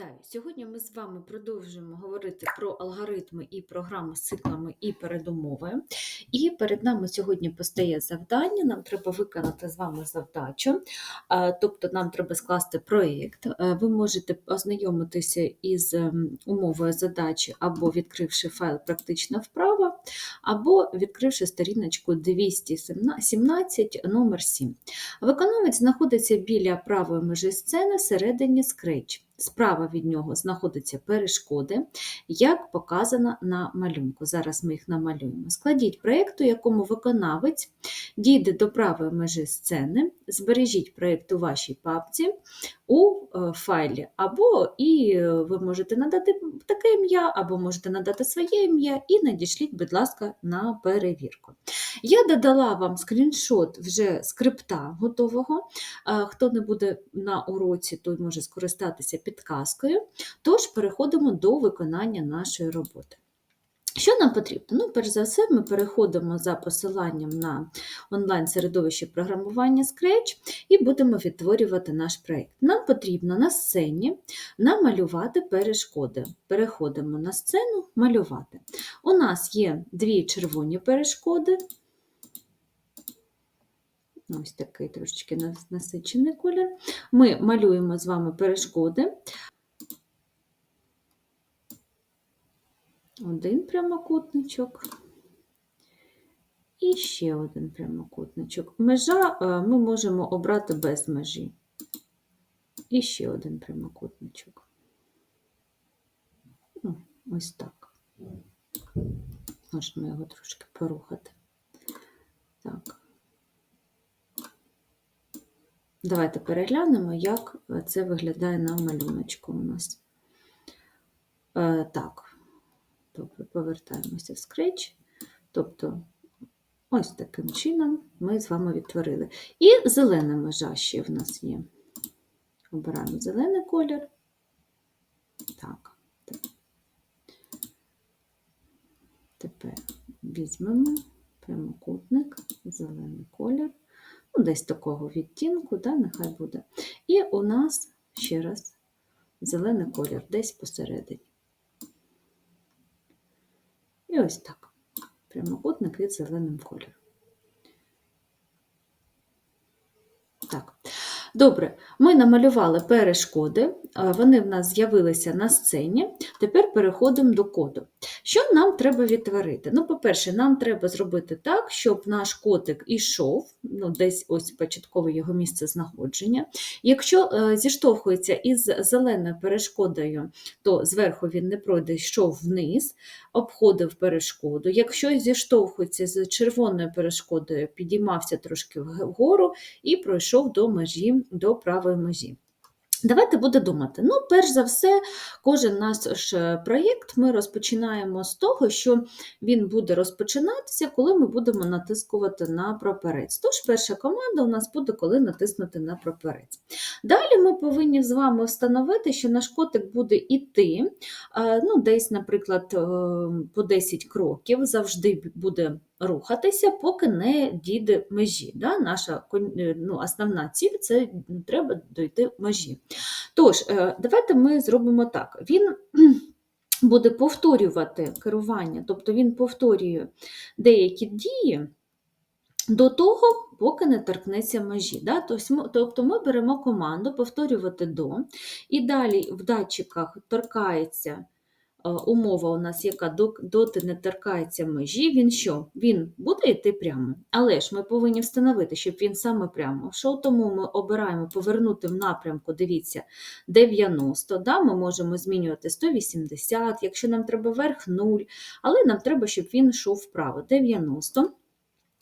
Вітаю! Сьогодні ми з вами продовжуємо говорити про алгоритми і програми з циклами і передумови. І перед нами сьогодні постає завдання. Нам треба виконати з вами завдачу, тобто нам треба скласти проєкт. Ви можете ознайомитися із ем, умовою задачі або відкривши файл Практична вправа, або відкривши сторіночку 217 номер 7. Виконавець знаходиться біля правої межі сцени всередині Scratch. Справа від нього знаходяться перешкоди, як показано на малюнку. Зараз ми їх намалюємо. Складіть проєкт, у якому виконавець дійде до правої межі сцени, збережіть проєкт у вашій папці у е, файлі, або і е, ви можете надати таке ім'я, або можете надати своє ім'я і надішліть, будь ласка, на перевірку. Я додала вам скріншот вже скрипта готового. Е, Хто не буде на уроці, той може скористатися підказкою. Тож переходимо до виконання нашої роботи. Що нам потрібно? Ну, перш за все, ми переходимо за посиланням на онлайн-середовище програмування Scratch і будемо відтворювати наш проєкт. Нам потрібно на сцені намалювати перешкоди. Переходимо на сцену малювати. У нас є дві червоні перешкоди. Ось такий трошечки насичений колір. Ми малюємо з вами перешкоди. Один прямокутничок. І ще один прямокутничок. Межа е, ми можемо обрати без межі. І ще один прямокутничок. Ось так. Можемо його трошки порухати. Так. Давайте переглянемо, як це виглядає на малюночку у нас. Е, так, добре, повертаємося в Scratch. Тобто, ось таким чином ми з вами відтворили. І зелена межа ще в нас є. Обираємо зелений колір. Так. Тепер візьмемо прямокутник, зелений колір. Ну, десь такого відтінку, да, нехай буде. І у нас ще раз зелений колір, десь посередині. І ось так. Прямокутник від зеленим кольором. Так. Добре, ми намалювали перешкоди, вони в нас з'явилися на сцені. Тепер переходимо до коду. Що нам треба відтворити? Ну, по-перше, нам треба зробити так, щоб наш котик ішов, ну, десь ось початкове його місце знаходження. Якщо е, зіштовхується із зеленою перешкодою, то зверху він не пройде, йшов вниз, обходив перешкоду. Якщо зіштовхується з червоною перешкодою, підіймався трошки вгору і пройшов до межі, до правої межі. Давайте буде думати. Ну, перш за все, кожен наш е, проєкт ми розпочинаємо з того, що він буде розпочинатися, коли ми будемо натискувати на прапорець. Тож перша команда у нас буде, коли натиснути на прапорець. Далі ми повинні з вами встановити, що наш котик буде йти, е, ну, десь, наприклад, е, по 10 кроків, завжди буде рухатися, поки не дійде межі. Да? Наша е, ну, основна ціль це треба дойти межі. Тож, е, давайте ми зробимо так. Він буде повторювати керування, тобто він повторює деякі дії до того, поки не торкнеться межі. Да? Тобто ми- беремо команду повторювати до, і далі в датчиках торкається умова у нас, яка доти не торкається межі, він що? Він буде йти прямо. Але ж ми повинні встановити, щоб він саме прямо йшов, тому ми обираємо повернути в напрямку, дивіться, 90, да? ми можемо змінювати 180, якщо нам треба вверх 0, але нам треба, щоб він йшов вправо, 90.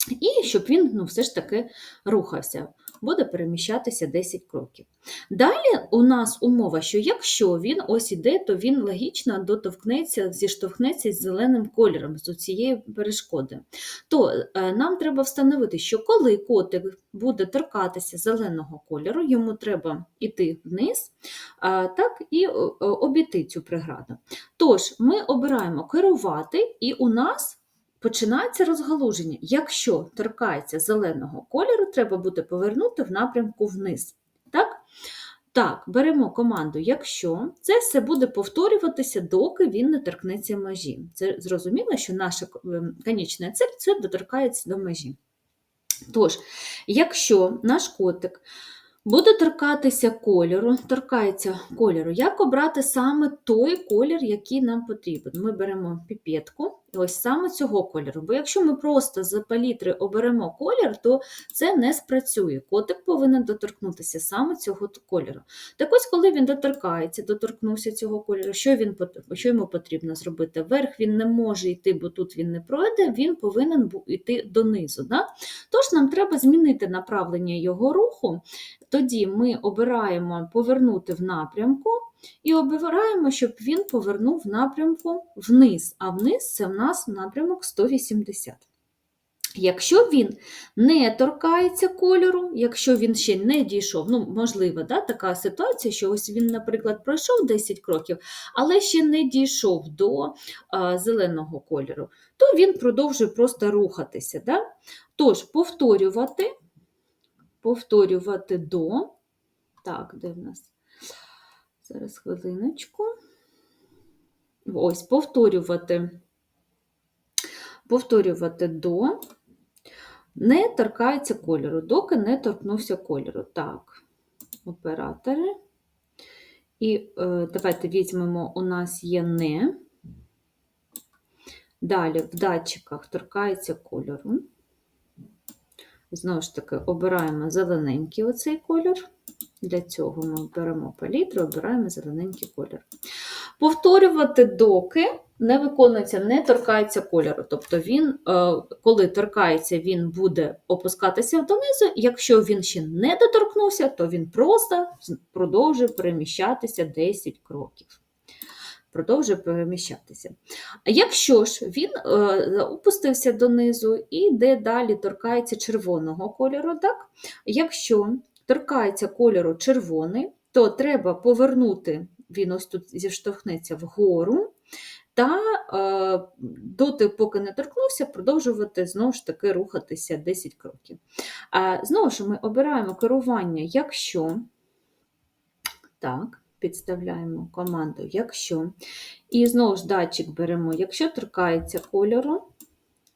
І щоб він ну, все ж таки рухався, буде переміщатися 10 кроків. Далі у нас умова, що якщо він ось іде, то він логічно дотовкнеться, зіштовхнеться з зеленим кольором, з цією перешкодою. То е, нам треба встановити, що коли котик буде торкатися зеленого кольору, йому треба йти вниз, а, так і е, обійти цю преграду. Тож ми обираємо керувати, і у нас починається розгалуження. Якщо торкається зеленого кольору, треба буде повернути в напрямку вниз. Так? Так, беремо команду, якщо це все буде повторюватися, доки він не торкнеться межі. Це зрозуміло, що наша ем, конічна цель це доторкається до межі. Тож, якщо наш котик буде торкатися кольору, торкається кольору, як обрати саме той колір, який нам потрібен? Ми беремо піпетку, ось саме цього кольору. Бо якщо ми просто з палітри оберемо колір, то це не спрацює. Котик повинен доторкнутися саме цього кольору. Так ось, коли він доторкається, доторкнувся цього кольору, що, він, що йому потрібно зробити? Вверх він не може йти, бо тут він не пройде, він повинен йти донизу. Да? Тож нам треба змінити направлення його руху. Тоді ми обираємо повернути в напрямку і обираємо, щоб він повернув напрямку вниз, а вниз це в нас напрямок 180. Якщо він не торкається кольору, якщо він ще не дійшов, ну, можливо, да, така ситуація, що ось він, наприклад, пройшов 10 кроків, але ще не дійшов до а, зеленого кольору, то він продовжує просто рухатися. Да? Тож, повторювати, повторювати до. Так, де в нас? Зараз хвилиночку. Ось, повторювати. Повторювати до. Не торкається кольору, доки не торкнувся кольору. Так, оператори. І е, давайте візьмемо, у нас є не. Далі в датчиках торкається кольору. Знову ж таки, обираємо зелененький оцей колір. Для цього ми беремо палітру, обираємо зелененький колір. Повторювати доки не виконується, не торкається кольору. Тобто, він, е, коли торкається, він буде опускатися донизу. Якщо він ще не доторкнувся, то він просто продовжує переміщатися 10 кроків. Продовжує переміщатися. А якщо ж він е, опустився донизу і йде далі, торкається червоного кольору, так? якщо торкається кольору червоний, то треба повернути, він ось тут зіштовхнеться вгору, та е, доти, поки не торкнувся, продовжувати знову ж таки рухатися 10 кроків. А, знову ж ми обираємо керування, якщо. Так, підставляємо команду, якщо. І знову ж датчик беремо, якщо торкається кольору,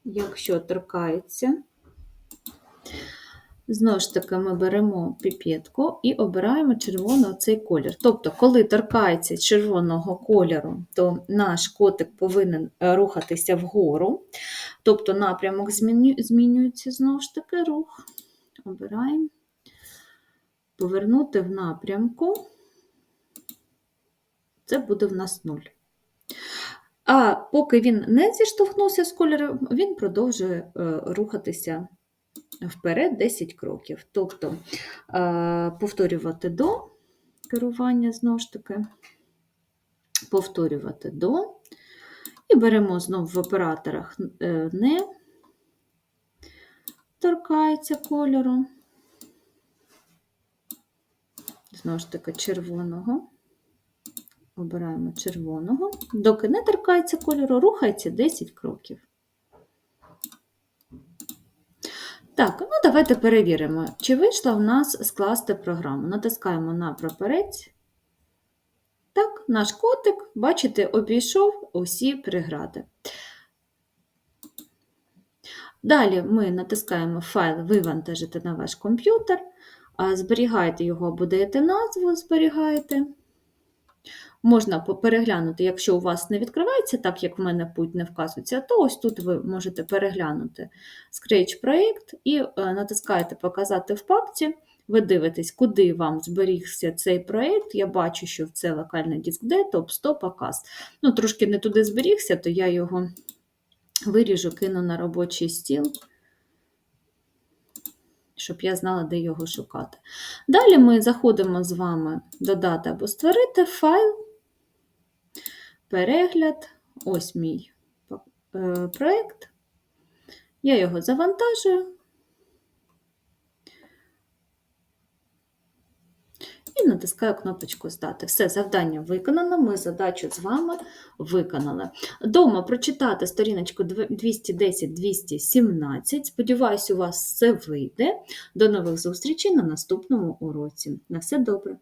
якщо торкається, знову ж таки, ми беремо піпетку і обираємо червоний цей колір. Тобто, коли торкається червоного кольору, то наш котик повинен е, рухатися вгору, тобто напрямок змінюється знову ж таки рух. Обираємо. Повернути в напрямку це буде в нас 0. А поки він не зіштовхнувся з кольором, він продовжує е, рухатися вперед 10 кроків. Тобто е, повторювати до керування знову ж таки, повторювати до. І беремо знову в операторах е, не торкається кольору. Знову ж таки, червоного. Обираємо червоного. Доки не торкається кольору, рухається 10 кроків. Так, ну давайте перевіримо, чи вийшло в нас скласти програму. Натискаємо на прапорець. Так, наш котик, бачите, обійшов усі прегради. Далі ми натискаємо файл Вивантажити на ваш комп'ютер, а, зберігаєте його або даєте назву, зберігаєте. Можна переглянути, якщо у вас не відкривається, так як в мене путь не вказується, то ось тут ви можете переглянути Scratch проєкт і е, натискаєте Показати в папці. Ви дивитесь, куди вам зберігся цей проєкт. Я бачу, що це локальний диск D, топ 100 показ. Ну, трошки не туди зберігся, то я його виріжу, кину на робочий стіл, щоб я знала, де його шукати. Далі ми заходимо з вами додати або створити файл, перегляд, ось мій е, проєкт. Я його завантажую. І натискаю кнопочку Здати. Все, завдання виконано, ми задачу з вами виконали. Дома прочитати сторіночку 210-217. Сподіваюсь, у вас все вийде. До нових зустрічей на наступному уроці. На все добре!